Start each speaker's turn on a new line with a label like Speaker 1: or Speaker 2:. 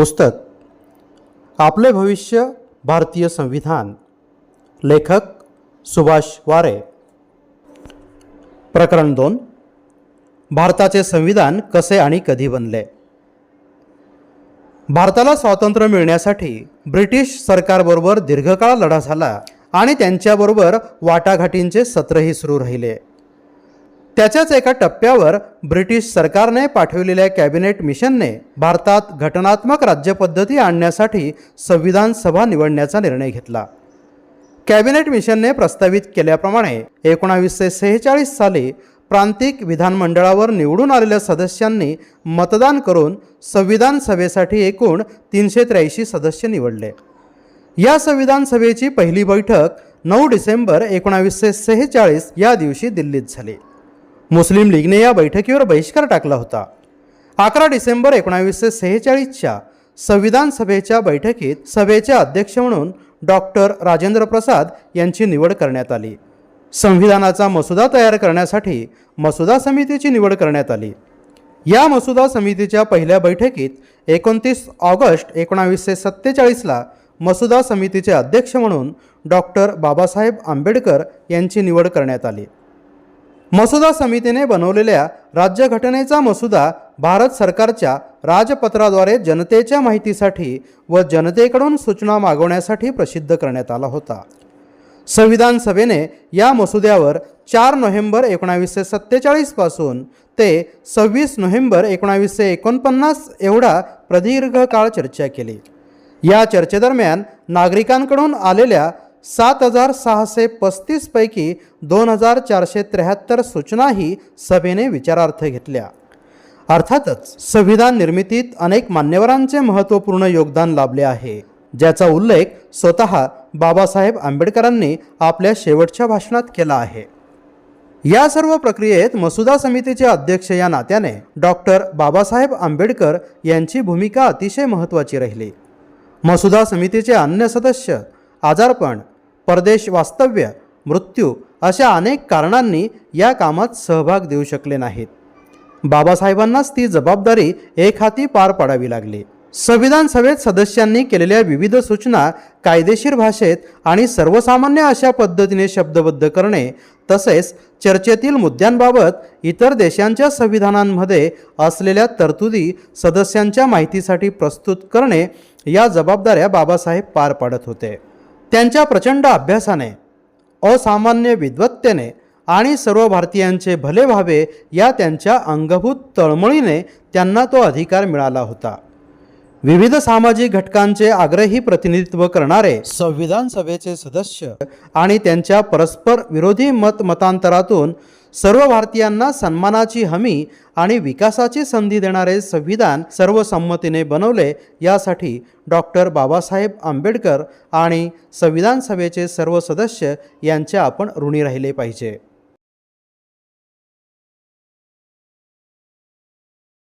Speaker 1: पुस्तक आपले भविष्य भारतीय संविधान लेखक सुभाष वारे. प्रकरण दोन भारताचे संविधान कसे आणि कधी बनले? भारताला स्वातंत्र्य मिळण्यासाठी ब्रिटिश सरकारबरोबर दीर्घकाळ लढा झाला आणि त्यांच्याबरोबर वाटाघाटींचे सत्रही सुरू राहिले. त्याच्याच एका टप्प्यावर ब्रिटिश सरकारने पाठविलेल्या कॅबिनेट मिशनने भारतात घटनात्मक राज्यपद्धती आणण्यासाठी संविधान सभा निवडण्याचा निर्णय घेतला. कॅबिनेट मिशनने प्रस्तावित केल्याप्रमाणे एकोणावीसशे सेहेचाळीस साली प्रांतिक विधानमंडळावर निवडून आलेल्या सदस्यांनी मतदान करून संविधान सभेसाठी एकूण तीनशे त्र्याऐंशी सदस्य निवडले. या संविधान सभेची पहिली बैठक नऊ डिसेंबर एकोणावीसशे सेहेचाळीस या दिवशी दिल्लीत झाली. मुस्लिम लीगने या बैठकीवर बहिष्कार टाकला होता. अकरा डिसेंबर एकोणावीसशे सेहेचाळीसच्या संविधान सभेच्या बैठकीत सभेचे अध्यक्ष म्हणून डॉक्टर राजेंद्र प्रसाद यांची निवड करण्यात आली. संविधानाचा मसुदा तयार करण्यासाठी मसुदा समितीची निवड करण्यात आली. या मसुदा समितीच्या पहिल्या बैठकीत एकोणतीस ऑगस्ट एकोणावीसशे सत्तेचाळीसला मसुदा समितीचे अध्यक्ष म्हणून डॉक्टर बाबासाहेब आंबेडकर यांची निवड करण्यात आली. मसुदा समितीने बनवलेल्या राज्यघटनेचा मसुदा भारत सरकारच्या राजपत्राद्वारे जनतेच्या माहितीसाठी व जनतेकडून सूचना मागवण्यासाठी प्रसिद्ध करण्यात आला होता. संविधान सभेने या मसुद्यावर चार नोव्हेंबर एकोणावीसशे सत्तेचाळीसपासून ते सव्वीस नोव्हेंबर एकोणावीसशे एकोणपन्नास एवढा प्रदीर्घ काळ चर्चा केली. या चर्चेदरम्यान नागरिकांकडून आलेल्या सात हजार सहाशे पस्तीसपैकी दोन हजार चारशे त्र्याहत्तर सूचनाही सभेने विचारार्थ घेतल्या. अर्थातच संविधान निर्मितीत अनेक मान्यवरांचे महत्त्वपूर्ण योगदान लाभले आहे ज्याचा उल्लेख स्वतः बाबासाहेब आंबेडकरांनी आपल्या शेवटच्या भाषणात केला आहे. या सर्व प्रक्रियेत मसुदा समितीचे अध्यक्ष या नात्याने डॉक्टर बाबासाहेब आंबेडकर यांची भूमिका अतिशय महत्त्वाची राहिली. मसुदा समितीचे अन्य सदस्य आजारपण परदेश वास्तव्य मृत्यू अशा अनेक कारणांनी या कामात सहभाग देऊ शकले नाहीत. बाबासाहेबांनाच ती जबाबदारी एक हाती पार पाडावी लागली. संविधान सभेत सदस्यांनी केलेल्या विविध सूचना कायदेशीर भाषेत आणि सर्वसामान्य अशा पद्धतीने शब्दबद्ध करणे तसेच चर्चेतील मुद्द्यांबाबत इतर देशांच्या संविधानांमध्ये असलेल्या तरतुदी सदस्यांच्या माहितीसाठी प्रस्तुत करणे या जबाबदाऱ्या बाबासाहेब पार पाडत होते. त्यांच्या प्रचंड अभ्यासाने असामान्य विद्वत्तेने आणि सर्व भारतीयांचे भले व्हावे या त्यांच्या अंगभूत तळमळीने त्यांना तो अधिकार मिळाला होता. विविध सामाजिक घटकांचे आग्रही प्रतिनिधित्व करणारे संविधान सभेचे सदस्य आणि त्यांच्या परस्पर विरोधी मत मतांतरातून सर्व भारतीयांना सन्मानाची हमी आणि विकासाची संधी देणारे संविधान सर्वसंमतीने बनवले यासाठी डॉक्टर बाबासाहेब आंबेडकर आणि संविधान सभेचे सर्व सदस्य यांचे आपण ऋणी राहिले पाहिजे.